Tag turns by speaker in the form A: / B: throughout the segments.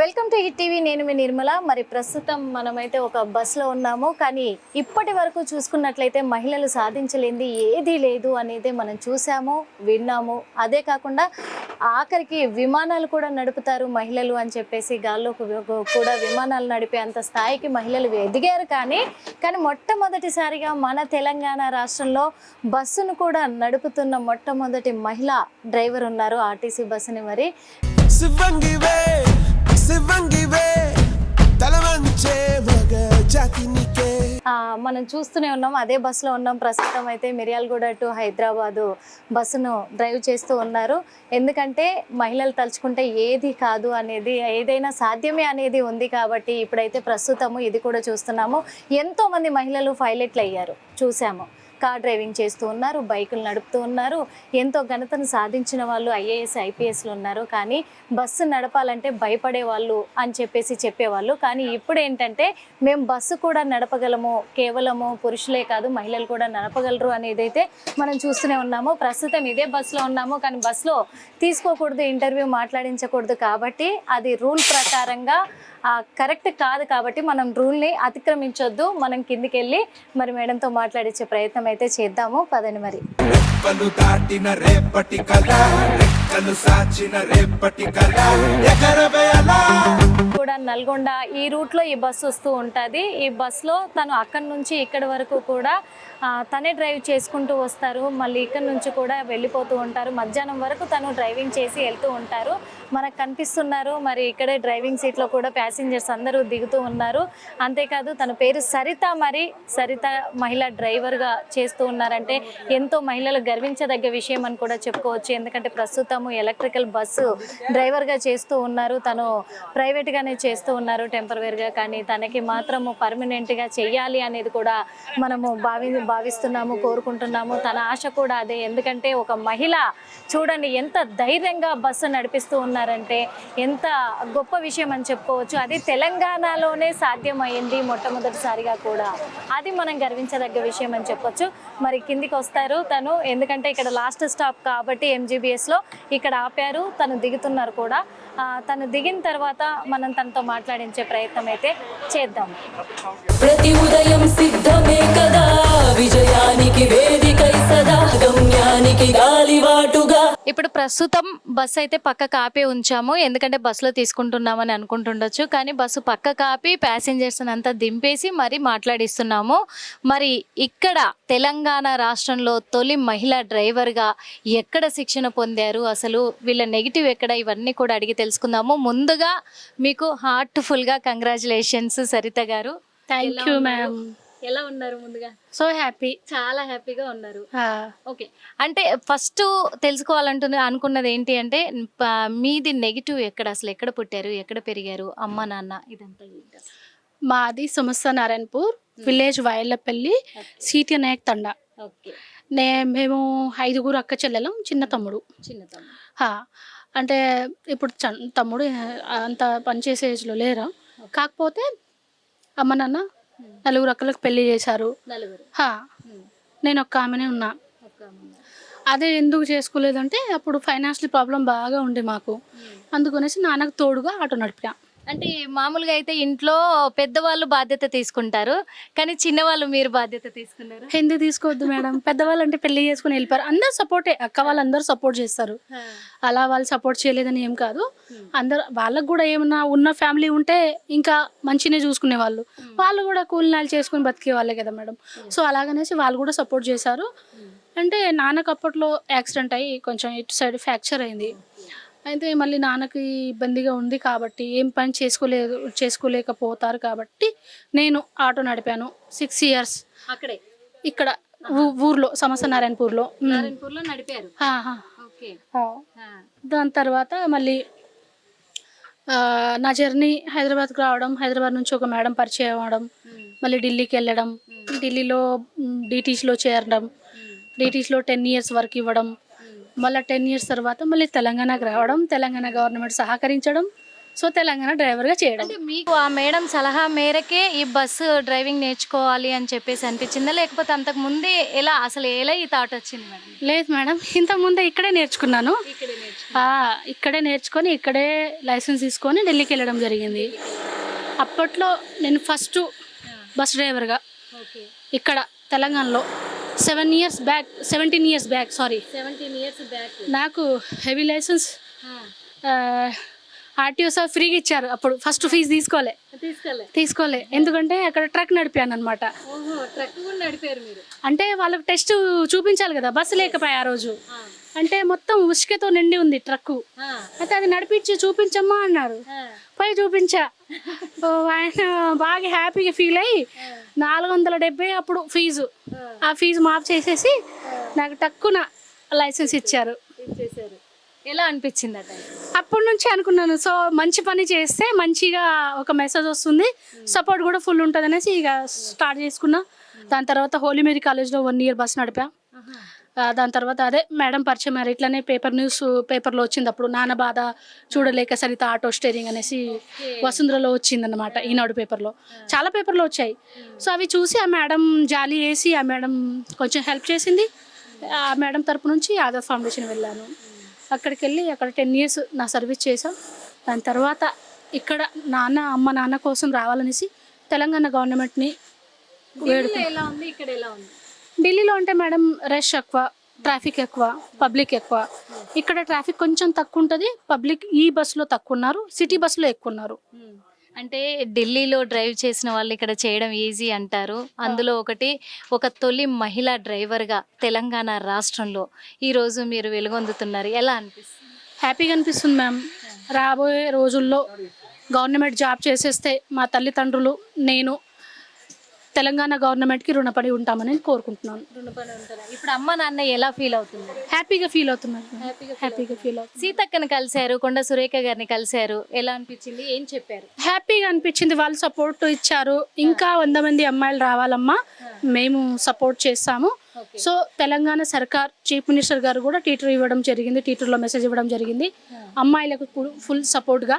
A: Welcome to hit TV. నేను మీ నిర్మల. మరి ప్రస్తుతం మనమైతే ఒక బస్సులో ఉన్నాము. కానీ ఇప్పటి వరకు చూసుకున్నట్లయితే మహిళలు సాధించలేంది ఏదీ లేదు అనేది మనం చూసాము విన్నాము. అదే కాకుండా ఆఖరికి విమానాలు కూడా నడుపుతారు మహిళలు అని చెప్పేసి గాల్లో కూడా విమానాలు నడిపే అంత స్థాయికి మహిళలు ఎదిగారు కానీ కానీ మొట్టమొదటిసారిగా మన తెలంగాణ రాష్ట్రంలో బస్సును కూడా నడుపుతున్న మొట్టమొదటి మహిళ డ్రైవర్ ఉన్నారు ఆర్టీసీ బస్సుని మరి.
B: శివంగివే తలవంచే మగ జాతినికే.
A: మనం చూస్తూనే ఉన్నాం అదే బస్సులో ఉన్నాం. ప్రస్తుతం అయితే మిర్యాలగూడ టు హైదరాబాదు బస్సును డ్రైవ్ చేస్తూ ఉన్నారు. ఎందుకంటే మహిళలు తలుచుకుంటే ఏది కాదు అనేది ఏదైనా సాధ్యమే అనేది ఉంది కాబట్టి ఇప్పుడైతే ప్రస్తుతము ఇది కూడా చూస్తున్నాము. ఎంతో మంది మహిళలు పైలట్లు అయ్యారు చూసాము కార్ డ్రైవింగ్ చేస్తూ ఉన్నారు బైకులు నడుపుతూ ఉన్నారు. ఎంతో ఘనతను సాధించిన వాళ్ళు ఐఏఎస్ ఐపీఎస్లు ఉన్నారు. కానీ బస్సు నడపాలంటే భయపడే వాళ్ళు అని చెప్పేసి చెప్పేవాళ్ళు. కానీ ఇప్పుడు ఏంటంటే మేము బస్సు కూడా నడపగలము కేవలము పురుషులే కాదు మహిళలు కూడా నడపగలరు అనేది అయితే మనం చూస్తూనే ఉన్నాము. ప్రస్తుతం ఇదే బస్సులో ఉన్నాము. కానీ బస్సులో తీసుకోకూడదు ఇంటర్వ్యూ మాట్లాడించకూడదు కాబట్టి అది రూల్ ప్రకారంగా కరెక్ట్ కాదు కాబట్టి మనం రూల్ని అతిక్రమించొద్దు. మనం కిందికి వెళ్ళి మరి మేడంతో మాట్లాడించే ప్రయత్నం అయితే చేద్దాము. పదండి మరి.
B: రెప్పలు దాటిన రేపటి కళ. రెక్కలు సాచిన రేపటి కళ
A: కూడా నల్గొండ ఈ రూట్లో ఈ బస్సు వస్తూ ఉంటుంది. ఈ బస్సులో తను అక్కడి నుంచి ఇక్కడి వరకు కూడా తనే డ్రైవ్ చేసుకుంటూ వస్తారు. మళ్ళీ ఇక్కడ నుంచి కూడా వెళ్ళిపోతూ ఉంటారు. మధ్యాహ్నం వరకు తను డ్రైవింగ్ చేసి వెళ్తూ ఉంటారు. మనకు కనిపిస్తున్నారు మరి ఇక్కడే డ్రైవింగ్ సీట్లో కూడా ప్యాసింజర్స్ అందరూ దిగుతూ ఉన్నారు. అంతేకాదు తన పేరు సరిత మరి సరిత మహిళా డ్రైవర్గా చేస్తూ ఉన్నారంటే ఎంతో మహిళలు గర్వించదగ్గ విషయం అని కూడా చెప్పుకోవచ్చు. ఎందుకంటే ప్రస్తుతం చూసాము ఎలక్ట్రికల్ బస్సు డ్రైవర్గా చేస్తూ ఉన్నారు. తను ప్రైవేట్గానే చేస్తూ ఉన్నారు టెంపరవరీగా కానీ తనకి మాత్రము పర్మనెంట్గా చెయ్యాలి అనేది కూడా మనము భావి భావిస్తున్నాము కోరుకుంటున్నాము. తన ఆశ కూడా అదే. ఎందుకంటే ఒక మహిళ చూడండి ఎంత ధైర్యంగా బస్సు నడిపిస్తూ ఉన్నారంటే ఎంత గొప్ప విషయం అని చెప్పుకోవచ్చు. అది తెలంగాణలోనే సాధ్యమైంది మొట్టమొదటిసారిగా కూడా. అది మనం గర్వించదగ్గ విషయం అని చెప్పొచ్చు. మరి కిందికి వస్తారు తను. ఎందుకంటే ఇక్కడ లాస్ట్ స్టాప్ కాబట్టి ఎంజీబీఎస్లో ఇక్కడ ఆపారు తను దిగుతున్నారు కూడా. తను దిగిన తర్వాత మనం తనతో మాట్లాడించే ప్రయత్నం అయితే చేద్దాం.
C: ప్రతి ఉదయం సిద్ధమే కదా విజయానికి వేదికై సదా గమ్యానికి గాలివాటు
A: ఇప్పుడు ప్రస్తుతం బస్సు అయితే పక్క కాపే ఉంచాము. ఎందుకంటే బస్సులో తీసుకుంటున్నామని అనుకుంటుండొచ్చు. కానీ బస్సు పక్క కాపి ప్యాసింజర్స్ అంతా దింపేసి మరి మాట్లాడిస్తున్నాము. మరి ఇక్కడ తెలంగాణ రాష్ట్రంలో తొలి మహిళా డ్రైవర్గా ఎక్కడ శిక్షణ పొందారు? అసలు వీళ్ళ నెగిటివ్ ఎక్కడ? ఇవన్నీ కూడా అడిగి తెలుసుకుందాము. ముందుగా మీకు హార్ట్ఫుల్గా కంగ్రాచులేషన్స్ సరిత గారు.
D: Thank you? మ్యామ్
A: ఎలా ఉన్నారు ముందుగా?
D: సో హ్యాపీ
A: చాలా హ్యాపీగా ఉన్నారు. ఓకే. అంటే ఫస్ట్ తెలుసుకోవాలంటున్న అనుకున్నది ఏంటి అంటే మీది నెగిటివ్ ఎక్కడ? అసలు ఎక్కడ పుట్టారు? ఎక్కడ పెరిగారు? అమ్మ నాన్న ఇదంతా?
D: మాది సమస్త నారాయణపూర్ విలేజ్ వాయల్లపల్లి సీటీ నాయక్ తండ.
A: ఓకే.
D: నే మేము ఐదుగురు అక్క చెల్లెలం చిన్న తమ్ముడు.
A: చిన్న తమ్ముడు.
D: అంటే ఇప్పుడు తమ్ముడు అంత పనిచేసే ఏజ్లో లేరా. కాకపోతే అమ్మ నాన్న నలుగురు అక్కలకు పెళ్ళి చేశారు. హా. నేను ఒక్క ఆమెనే ఉన్నా. అదే ఎందుకు చేసుకోలేదంటే అప్పుడు ఫైనాన్షియల్ ప్రాబ్లం బాగా ఉండే మాకు. అందుకనేసి నాన్నకు తోడుగా ఆటో నడిపినా.
A: అంటే మామూలుగా అయితే ఇంట్లో పెద్దవాళ్ళు బాధ్యత తీసుకుంటారు కానీ చిన్నవాళ్ళు మీరు బాధ్యత తీసుకున్నారు?
D: ఎందుకు తీసుకోవద్దు మేడం? పెద్దవాళ్ళు అంటే పెళ్ళి చేసుకుని వెళ్ళిపోయారు అందరు సపోర్టే అక్క వాళ్ళందరూ సపోర్ట్ చేస్తారు. అలా వాళ్ళు సపోర్ట్ చేయలేదని ఏం కాదు. అందరు వాళ్ళకు కూడా ఏమన్నా ఉన్న ఫ్యామిలీ ఉంటే ఇంకా మంచినే చూసుకునే వాళ్ళు. వాళ్ళు కూడా కూలినాలు చేసుకుని బతికే వాళ్ళే కదా మేడం. సో అలాగనేసి వాళ్ళు కూడా సపోర్ట్ చేశారు. అంటే నాన్నకు అప్పట్లో యాక్సిడెంట్ అయ్యి కొంచెం ఇటు సైడ్ ఫ్రాక్చర్ అయింది. అయితే మళ్ళీ నాన్నకి ఇబ్బందిగా ఉంది కాబట్టి ఏం పని చేసుకోలేదు చేసుకోలేకపోతారు కాబట్టి నేను ఆటో నడిపాను సిక్స్ ఇయర్స్
A: అక్కడే?
D: ఇక్కడ ఊర్లో సమస్త నారాయణపూర్లో.
A: నారాయణపూర్లో నడిపారు.
D: దాని తర్వాత మళ్ళీ నా జర్నీ హైదరాబాద్కి రావడం హైదరాబాద్ నుంచి ఒక మేడం పరిచయం అవ్వడం మళ్ళీ ఢిల్లీకి వెళ్ళడం ఢిల్లీలో డిటీస్లో చేరడం డిటీస్లో టెన్ ఇయర్స్ వరకు ఇవ్వడం మళ్ళీ టెన్ ఇయర్స్ తర్వాత మళ్ళీ తెలంగాణకు రావడం తెలంగాణ గవర్నమెంట్ సహకరించడం సో తెలంగాణ డ్రైవర్గా చేయడం.
A: మీకు ఆ మేడం సలహా మేరకే ఈ బస్సు డ్రైవింగ్ నేర్చుకోవాలి అని చెప్పేసి అనిపించిందా? లేకపోతే అంతకు ముందే ఎలా అసలు ఎలా ఈ థాట్ వచ్చింది మేడం?
D: లేదు మేడం ఇంత ముందే ఇక్కడే నేర్చుకున్నాను.
A: ఇక్కడే
D: నేర్చుకొని ఇక్కడే లైసెన్స్ తీసుకొని ఢిల్లీకి వెళ్ళడం జరిగింది. అప్పట్లో నేను ఫస్ట్ బస్ డ్రైవర్గా ఇక్కడ తెలంగాణలో seven years back seventeen years back sorry.
A: Seventeen years back
D: నాకు హెవీ లైసెన్స్ ఆర్టీఓ సార్ ఫ్రీగా ఇచ్చారు. అప్పుడు ఫస్ట్ ఫీజు తీసుకోలే.
A: తీసుకోలే.
D: ఎందుకంటే అక్కడ ట్రక్ నడిపాను అనమాట
A: ట్రక్
D: అంటే వాళ్ళకి టెస్ట్ చూపించాలి కదా బస్సు లేకపోయా ఆ రోజు. అంటే మొత్తం ఉసుకతో నిండి ఉంది ట్రక్కు. అయితే అది నడిపించి చూపించమ్మా అన్నారు. పోయి చూపించా. ఆయన బాగా హ్యాపీగా ఫీల్ అయ్యి నాలుగు వందల డెబ్బై అప్పుడు ఫీజు. ఆ. ఫీజు మాఫ్ చేసేసి నాకు తక్కువ లైసెన్స్ ఇచ్చారు.
A: ఎలా అనిపించింది టైం
D: అప్పటి నుంచి అనుకున్నాను. సో మంచి పని చేస్తే మంచిగా ఒక మెసేజ్ వస్తుంది. సపోర్ట్ కూడా ఫుల్ ఉంటుంది అనేసి ఇక స్టార్ట్ చేసుకున్నా. దాని తర్వాత హోలీ మేరీ కాలేజ్లో వన్ ఇయర్ బస్ నడిపా. దాని తర్వాత అదే మేడం పరిచయం అయ్యారు. ఇట్లానే పేపర్ న్యూస్ పేపర్లో వచ్చింది అప్పుడు. నాన్న బాధ చూడలేక సరిత ఆటో స్టేరింగ్ అనేసి వసుంధరలో వచ్చిందన్నమాట ఈనాడు పేపర్లో చాలా పేపర్లో వచ్చాయి. సో అవి చూసి ఆ మేడం జాలి వేసి ఆ మేడం కొంచెం హెల్ప్ చేసింది. ఆ మేడం తరపు నుంచి ఆధార్ ఫౌండేషన్ వెళ్ళాను. అక్కడికి వెళ్ళి అక్కడ టెన్ ఇయర్స్ నా సర్వీస్ చేశాం. దాని తర్వాత ఇక్కడ నాన్న అమ్మ నాన్న కోసం రావాలనేసి తెలంగాణ గవర్నమెంట్ని
A: ఢిల్లీలో ఎలా ఉంది? ఇక్కడ ఎలా ఉంది?
D: ఢిల్లీలో అంటే మేడం రష్ ఎక్కువ ట్రాఫిక్ ఎక్కువ పబ్లిక్ ఎక్కువ. ఇక్కడ ట్రాఫిక్ కొంచెం తక్కువ ఉంటుంది పబ్లిక్ ఈ బస్సులో తక్కువ ఉన్నారు సిటీ బస్సులో ఎక్కువ ఉన్నారు.
A: అంటే ఢిల్లీలో డ్రైవ్ చేసిన వాళ్ళు ఇక్కడ చేయడం ఈజీ అంటారు. అందులో ఒకటి ఒక తొలి మహిళా డ్రైవర్గా తెలంగాణ రాష్ట్రంలో ఈరోజు మీరు వెలుగొందుతున్నారు. ఎలా అనిపిస్తుంది?
D: హ్యాపీగా అనిపిస్తుంది మ్యామ్. రాబోయే రోజుల్లో గవర్నమెంట్ జాబ్ చేసేస్తే మా తల్లిదండ్రులు నేను తెలంగాణ గవర్నమెంట్కి రుణపడి ఉంటామని కోరుకుంటున్నాను.
A: రుణపడి ఇప్పుడు అమ్మ నాన్న ఎలా ఫీల్ అవుతుంది
D: హ్యాపీగా ఫీల్ అవుతున్నారు. హ్యాపీగా ఫీల్ అవుతుంది
A: సీతక్కని కలిశారు కొండ సురేఖ గారిని కలిశారు. ఎలా అనిపించింది? ఏం చెప్పారు?
D: హ్యాపీగా అనిపించింది. వాళ్ళు సపోర్ట్ ఇచ్చారు. ఇంకా వంద మంది అమ్మాయిలు రావాలమ్మా. మేము సపోర్ట్ చేస్తాము. సో తెలంగాణ సర్కార్ చీఫ్ మినిస్టర్ గారు కూడా టీచర్ ఇవ్వడం జరిగింది. టీచర్లో మెసేజ్ ఇవ్వడం జరిగింది. అమ్మాయిలకు ఫుల్ సపోర్ట్గా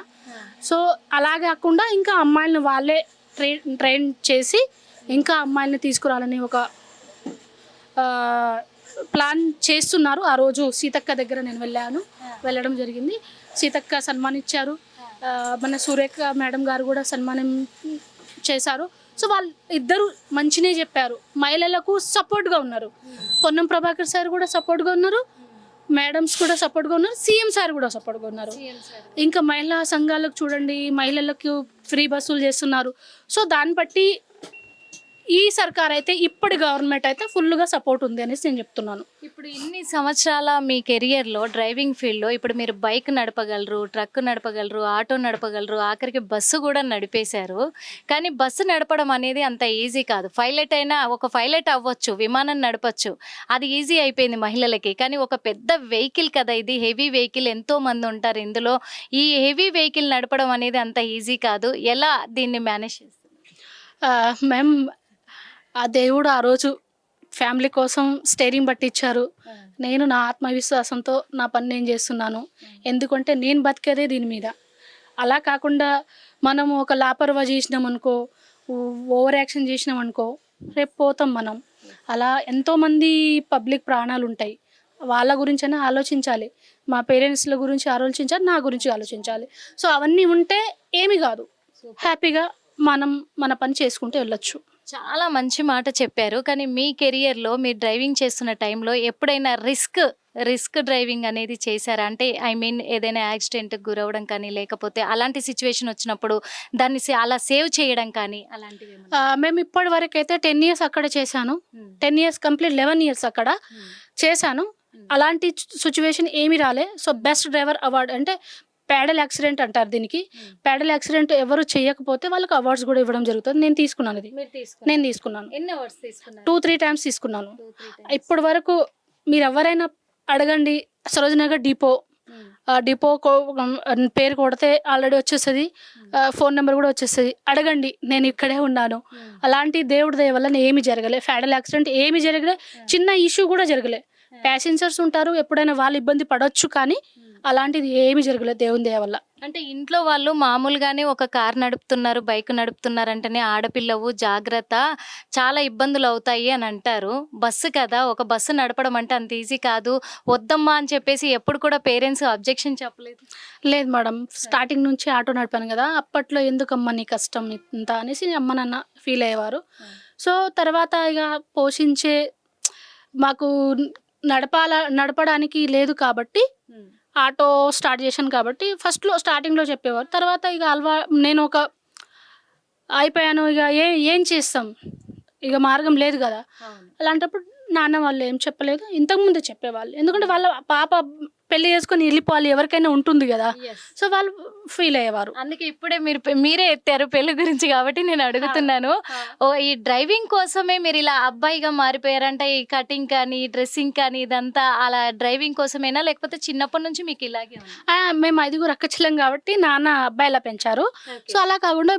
D: సో అలా కాకుండా ఇంకా అమ్మాయిలను వాళ్ళే ట్రైన్ ట్రైన్ చేసి ఇంకా అమ్మాయిలను తీసుకురావాలని ఒక ప్లాన్ చేస్తున్నారు. ఆ రోజు సీతక్క దగ్గర నేను వెళ్ళాను. వెళ్ళడం జరిగింది. సీతక్క సన్మానించారు. మన సురేఖ మేడం గారు కూడా సన్మానం చేశారు. సో వాళ్ళు ఇద్దరు మంచినే చెప్పారు. మహిళలకు సపోర్ట్గా ఉన్నారు. పొన్నం ప్రభాకర్ సార్ కూడా సపోర్ట్గా ఉన్నారు. మేడమ్స్ కూడా సపోర్ట్గా ఉన్నారు. సీఎం సార్ కూడా సపోర్ట్గా ఉన్నారు. ఇంకా మహిళా సంఘాలకు చూడండి మహిళలకు ఫ్రీ బస్సులు చేస్తున్నారు. సో దాన్ని బట్టి ఈ సర్కార్ అయితే ఇప్పటి గవర్నమెంట్ అయితే ఫుల్గా సపోర్ట్ ఉంది అనేసి నేను చెప్తున్నాను.
A: ఇప్పుడు ఇన్ని సంవత్సరాల మీ కెరియర్లో డ్రైవింగ్ ఫీల్డ్లో ఇప్పుడు మీరు బైక్ నడపగలరు ట్రక్ నడపగలరు ఆటో నడపగలరు ఆఖరికి బస్సు కూడా నడిపేశారు. కానీ బస్సు నడపడం అనేది అంత ఈజీ కాదు. పైలట్ అయినా ఒక పైలట్ అవ్వచ్చు విమానం నడపచ్చు. అది ఈజీ అయిపోయింది మహిళలకి. కానీ ఒక పెద్ద వెహికల్ కదా ఇది హెవీ వెహికల్ ఎంతో మంది ఉంటారు ఇందులో. ఈ హెవీ వెహికల్ నడపడం అనేది అంత ఈజీ కాదు. ఎలా దీన్ని మేనేజ్ చేస్తారు?
D: ఆ, మేం ఆ దేవుడు ఆ రోజు ఫ్యామిలీ కోసం స్టేరింగ్ పట్టించారు నేను నా ఆత్మవిశ్వాసంతో నా పని నేను చేస్తున్నాను. ఎందుకంటే నేను బతికేదే దీని మీద. అలా కాకుండా మనం ఒక లాపర్వా చేసినాం అనుకో ఓవర్ యాక్షన్ చేసినాం అనుకో రేపు పోతాం మనం. అలా ఎంతోమంది పబ్లిక్ ప్రాణాలు ఉంటాయి వాళ్ళ గురించైనా ఆలోచించాలి. మా పేరెంట్స్ల గురించి ఆలోచించాలి నా గురించి ఆలోచించాలి. సో అవన్నీ ఉంటే ఏమి కాదు. హ్యాపీగా మనం మన పని చేసుకుంటూ వెళ్ళొచ్చు.
A: చాలా మంచి మాట చెప్పారు. కానీ మీ కెరియర్లో మీరు డ్రైవింగ్ చేస్తున్న టైంలో ఎప్పుడైనా రిస్క్ రిస్క్ డ్రైవింగ్ అనేది చేశారా? అంటే ఐ మీన్ ఏదైనా యాక్సిడెంట్కి గురవడం కానీ లేకపోతే అలాంటి సిచ్యువేషన్ వచ్చినప్పుడు దాన్ని అలా సేవ్ చేయడం కానీ అలాంటివి
D: మేము ఇప్పటి వరకు అయితే టెన్ ఇయర్స్ అక్కడ చేశాను. Ten years complete eleven years అక్కడ చేశాను. అలాంటి సిచ్యువేషన్ ఏమీ రాలే. సో బెస్ట్ డ్రైవర్ అవార్డ్ అంటే ప్యాడల్ యాక్సిడెంట్ అంటారు దీనికి. ప్యాడల్ యాక్సిడెంట్ ఎవరు చేయకపోతే వాళ్ళకి అవార్డ్స్ కూడా ఇవ్వడం జరుగుతుంది. నేను తీసుకున్నాను అది నేను తీసుకున్నాను.
A: ఎన్ని తీసుకున్నారు?
D: టూ త్రీ టైమ్స్ తీసుకున్నాను. ఇప్పటి వరకు మీరు ఎవరైనా అడగండి సరోజనగర్ డిపో. ఆ డిపో పేరు కొడితే ఆల్రెడీ వచ్చేస్తుంది. ఫోన్ నెంబర్ కూడా వచ్చేస్తుంది. అడగండి నేను ఇక్కడే ఉన్నాను. అలాంటి దేవుడి దయ వల్ల ఏమి జరగలే. ఫ్యాడల్ యాక్సిడెంట్ ఏమి జరగలే. చిన్న ఇష్యూ కూడా జరగలే. ప్యాసింజర్స్ ఉంటారు ఎప్పుడైనా వాళ్ళు ఇబ్బంది పడవచ్చు కానీ అలాంటిది ఏమీ జరగలేదు దేవుని దయ వల్ల.
A: అంటే ఇంట్లో వాళ్ళు మామూలుగానే ఒక కార్ నడుపుతున్నారు బైక్ నడుపుతున్నారంటేనే ఆడపిల్లవు జాగ్రత్త చాలా ఇబ్బందులు అవుతాయి అని అంటారు. బస్సు కదా ఒక బస్సు నడపడం అంటే అంత ఈజీ కాదు. వద్దమ్మా అని చెప్పేసి ఎప్పుడు కూడా పేరెంట్స్ అబ్జెక్షన్ చెప్పలేదు.
D: లేదు మేడం స్టార్టింగ్ నుంచి ఆటో నడిపాను కదా అప్పట్లో ఎందుకమ్మా నీ కష్టం ఇంత అనేసి అమ్మ నాన్న ఫీల్ అయ్యేవారు. సో తర్వాత ఇక పోషించే మాకు నడపాల నడపడానికి లేదు కాబట్టి ఆటో స్టార్ట్ చేశాను కాబట్టి ఫస్ట్లో స్టార్టింగ్లో చెప్పేవారు. తర్వాత ఇక అలవా నేను ఒక అయిపోయాను. ఇక ఏ ఏం చేస్తాం? ఇక మార్గం లేదు కదా. అలాంటప్పుడు నాన్న వాళ్ళు ఏం చెప్పలేదు. ఇంతకుముందే చెప్పేవాళ్ళు. ఎందుకంటే వాళ్ళ పాప పెళ్ళి చేసుకొని వెళ్ళిపోవాలి ఎవరికైనా ఉంటుంది కదా. సో వాళ్ళు ఫీల్ అయ్యేవారు.
A: అందుకే ఇప్పుడే మీరు మీరే ఎత్తారు పెళ్ళి గురించి కాబట్టి నేను అడుగుతున్నాను. ఓ ఈ డ్రైవింగ్ కోసమే మీరు ఇలా అబ్బాయిగా మారిపోయారంటే ఈ కటింగ్ కానీ డ్రెస్సింగ్ కానీ ఇదంతా అలా డ్రైవింగ్ కోసమేనా? లేకపోతే చిన్నప్పటి నుంచి మీకు ఇలాగే
D: మేము ఐదుగురు అక్కచెల్లం కాబట్టి నాన్న అబ్బాయిలా పెంచారు. సో అలా కాకుండా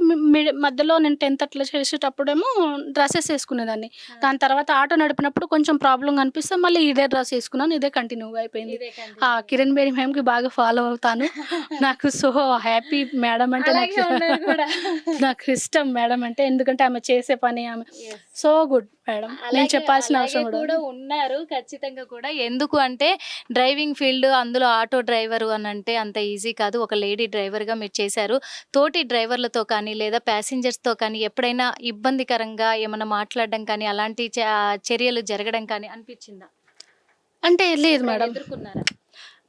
D: మధ్యలో నేను టెన్త్ అట్లా చేసేటప్పుడేమో డ్రెస్సెస్ వేసుకునేదాన్ని. దాని తర్వాత ఆటో నడిపినప్పుడు కొంచెం ప్రాబ్లం కనిపిస్తే మళ్ళీ ఇదే డ్రెస్ వేసుకున్నాను ఇదే కంటిన్యూగా అయిపోయింది. కిరణ్ బేడి మ్యామ్కి బాగా ఫాలో అవుతాను. నాకు సో హ్యాపీ మేడం అంటే నాకు. నాకు ఇష్టం మేడం అంటే ఎందుకంటే ఆమె చేసే పని ఆమె. So good madam. నేను చెప్పాల్సిన అవసరం కూడా
A: ఉన్నారు ఖచ్చితంగా కూడా. ఎందుకు అంటే డ్రైవింగ్ ఫీల్డ్ అందులో ఆటో డ్రైవర్ అని అంటే అంత ఈజీ కాదు. ఒక లేడీ డ్రైవర్గా మీరు చేశారు. తోటి డ్రైవర్లతో కానీ లేదా ప్యాసింజర్స్తో కానీ ఎప్పుడైనా ఇబ్బందికరంగా ఏమైనా మాట్లాడడం కానీ అలాంటి చర్యలు జరగడం కానీ అనిపించిందా?
D: అంటే లేదు మేడం.
A: ఎదుర్కొన్నారా?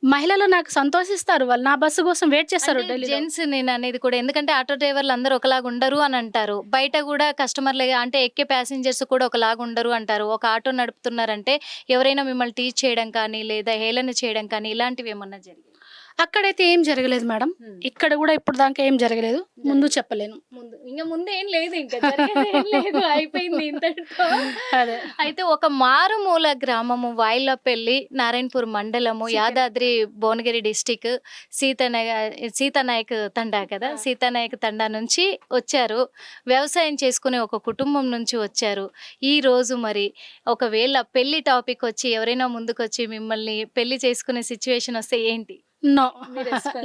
D: మహిళలు నాకు సంతోషిస్తారు. వాళ్ళు నా బస్సు కోసం వెయిట్ చేస్తారు
A: జెంట్స్ నేను అనేది కూడా ఎందుకంటే ఆటో డ్రైవర్లు అందరూ ఒకలాగా ఉండరు అని అంటారు. బయట కూడా కస్టమర్లు అంటే ఎక్కే ప్యాసింజర్స్ కూడా ఒకలాగా ఉండరు అంటారు. ఒక ఆటో నడుపుతున్నారంటే ఎవరైనా మిమ్మల్ని టీచ్ చేయడం కానీ లేదా హేళన చేయడం కానీ ఇలాంటివి ఏమన్నా జరిగింది
D: అక్కడైతే ఏం జరగలేదు మేడం. ఇక్కడ కూడా ఇప్పుడు దాకా ఏం జరగలేదు. ముందు చెప్పలేను.
A: ముందు ఇంకా ముందు ఏం లేదు ఇంకా లేదు. అయిపోయింది ఇంతటితో.
D: అదే.
A: అయితే ఒక మారుమూల గ్రామము వాయిలపల్లి నారాయణపూర్ మండలము యాదాద్రి భువనగిరి డిస్టిక్ సీతనాయ సీతానాయక్ తండా కదా? సీతానాయక్ తండా నుంచి వచ్చారు. వ్యవసాయం చేసుకునే ఒక కుటుంబం నుంచి వచ్చారు. ఈ రోజు మరి ఒకవేళ పెళ్ళి టాపిక్ వచ్చి ఎవరైనా ముందుకు వచ్చి మిమ్మల్ని పెళ్ళి చేసుకునే సిచ్యువేషన్ వస్తే ఏంటి?
D: నో?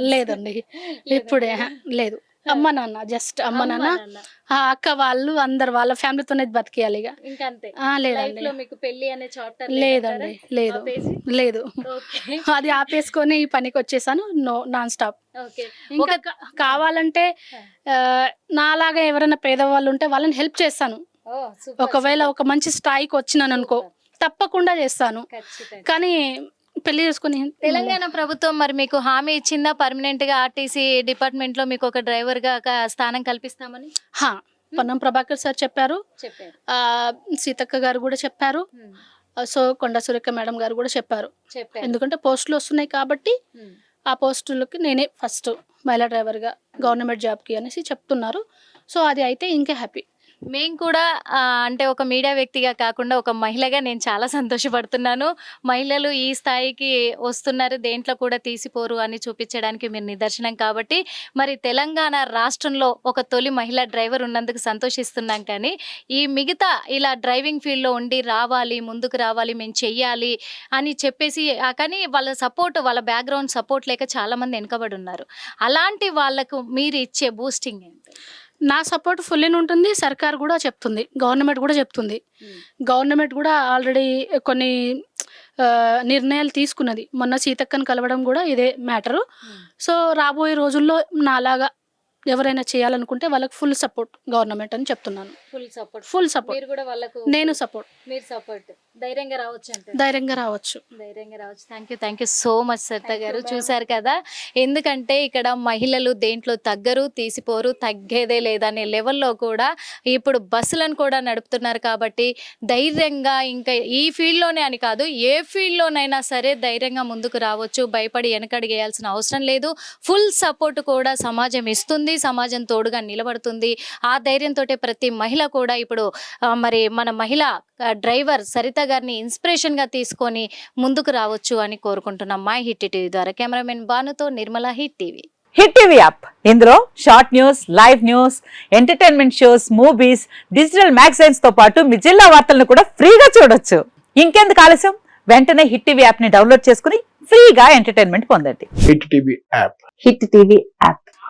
D: లేదండి. ఇప్పుడే. లేదు. అమ్మ నాన్న జస్ట్ అమ్మ నాన్న. ఆ అక్క వాళ్ళు అందరు వాళ్ళ ఫ్యామిలీతోనే బతికేయాలి ఇక. లేదండి.
A: లో మీకు పెళ్ళి అనే చాప్టర్
D: లేదండి. లేదు. లేదు. అది ఆపేసుకొని ఈ పనికి వచ్చేసాను. No non stop
A: okay.
D: ఇంకా కావాలంటే నాలాగా ఎవరైనా పేదవాళ్ళు ఉంటే వాళ్ళని హెల్ప్ చేస్తాను. ఒకవేళ ఒక మంచి స్థాయికి వచ్చినాను అనుకో తప్పకుండా చేస్తాను. కానీ పెళ్ళి చేసుకుని
A: తెలంగాణ ప్రభుత్వం మరి మీకు హామీ ఇచ్చిందా? పర్మనెంట్గా ఆర్టీసీ డిపార్ట్మెంట్లో మీకు ఒక డ్రైవర్గా ఒక స్థానం కల్పిస్తామని?
D: హా పొన్నం ప్రభాకర్ సార్ చెప్పారు. సీతక్క గారు కూడా చెప్పారు. సో కొండ సురేఖ మేడం గారు కూడా చెప్పారు.
A: చెప్పారు.
D: ఎందుకంటే పోస్టులు వస్తున్నాయి కాబట్టి ఆ పోస్టులకి నేనే ఫస్ట్ మహిళా డ్రైవర్గా గవర్నమెంట్ జాబ్కి అనేసి చెప్తున్నారు. సో అది అయితే ఇంకా హ్యాపీ
A: మేము కూడా అంటే ఒక మీడియా వ్యక్తిగా కాకుండా ఒక మహిళగా నేను చాలా సంతోషపడుతున్నాను. మహిళలు ఈ స్థాయికి వస్తున్నారు దేంట్లో కూడా తీసిపోరు అని చూపించడానికి మీరు నిదర్శనం కాబట్టి మరి తెలంగాణ రాష్ట్రంలో ఒక తొలి మహిళా డ్రైవర్ ఉన్నందుకు సంతోషిస్తున్నాం కానీ ఈ మిగతా ఇలా డ్రైవింగ్ ఫీల్డ్లో ఉండి రావాలి ముందుకు రావాలి మేము చెయ్యాలి అని చెప్పేసి కానీ వాళ్ళ సపోర్ట్ వాళ్ళ బ్యాక్గ్రౌండ్ సపోర్ట్ లేక చాలామంది వెనుకబడి ఉన్నారు. అలాంటి వాళ్ళకు మీరు ఇచ్చే బూస్టింగ్ ఏంటి?
D: నా సపోర్ట్ ఫుల్ ఉంటుంది సర్కార్ కూడా చెప్తుంది గవర్నమెంట్ కూడా చెప్తుంది. గవర్నమెంట్ కూడా ఆల్రెడీ కొన్ని నిర్ణయాలు తీసుకున్నది. మొన్న సీతక్కను కలవడం కూడా ఇదే మ్యాటరు. సో రాబోయే రోజుల్లో నాలాగా ఎవరైనా చేయాలనుకుంటే వాళ్ళకి ఫుల్ సపోర్ట్ గవర్నమెంట్ అని చెప్తున్నాను.
A: Full support.
D: Full support.
A: మీరు కూడా వాళ్ళకు
D: నేను సపోర్ట్.
A: మీరు సపోర్ట్. ధైర్యంగా రావచ్చు అంటే
D: ధైర్యంగా రావచ్చు.
A: ధైర్యంగా రావచ్చు. Thank you thank you so much Saritha garu. చూశారు కదా? ఎందుకంటే ఇక్కడ మహిళలు దేంట్లో తగ్గరు తీసిపోరు తగ్గేదే లేదనే లెవెల్లో కూడా ఇప్పుడు బస్సులను కూడా నడుపుతున్నారు కాబట్టి ధైర్యంగా ఇంకా ఈ ఫీల్డ్లోనే అని కాదు ఏ ఫీల్డ్లోనైనా సరే ధైర్యంగా ముందుకు రావచ్చు. భయపడి వెనకడిగేయాల్సిన అవసరం లేదు. ఫుల్ సపోర్ట్ కూడా సమాజం ఇస్తుంది. సమాజం తోడుగా నిలబడుతుంది. ఆ ధైర్యంతో ప్రతి మహిళ కూడా ఇప్పుడు మరి మన మహిళ డ్రైవర్ సరిత గారిని ఇన్స్పిరేషన్గా తీసుకొని ముందుకు రావచ్చు అని కోరుకుంటున్నాం. మై హిట్ టీవీ ద్వారా cameraman భానుతో Nirmala Hit TV.
E: Hit TV app. ఇందులో short news live news entertainment shows movies digital మ్యాగజైన్స్తో పాటు మీ జిల్లా వార్తలను కూడా ఫ్రీగా చూడొచ్చు. ఇంకెందుకు ఆలస్యం? వెంటనే హిట్ టీవీ యాప్ని డౌన్లోడ్ చేసుకుని ఫ్రీగా ఎంటర్టైన్మెంట్ పొందండి.
F: Hit TV app.
E: Hit TV app.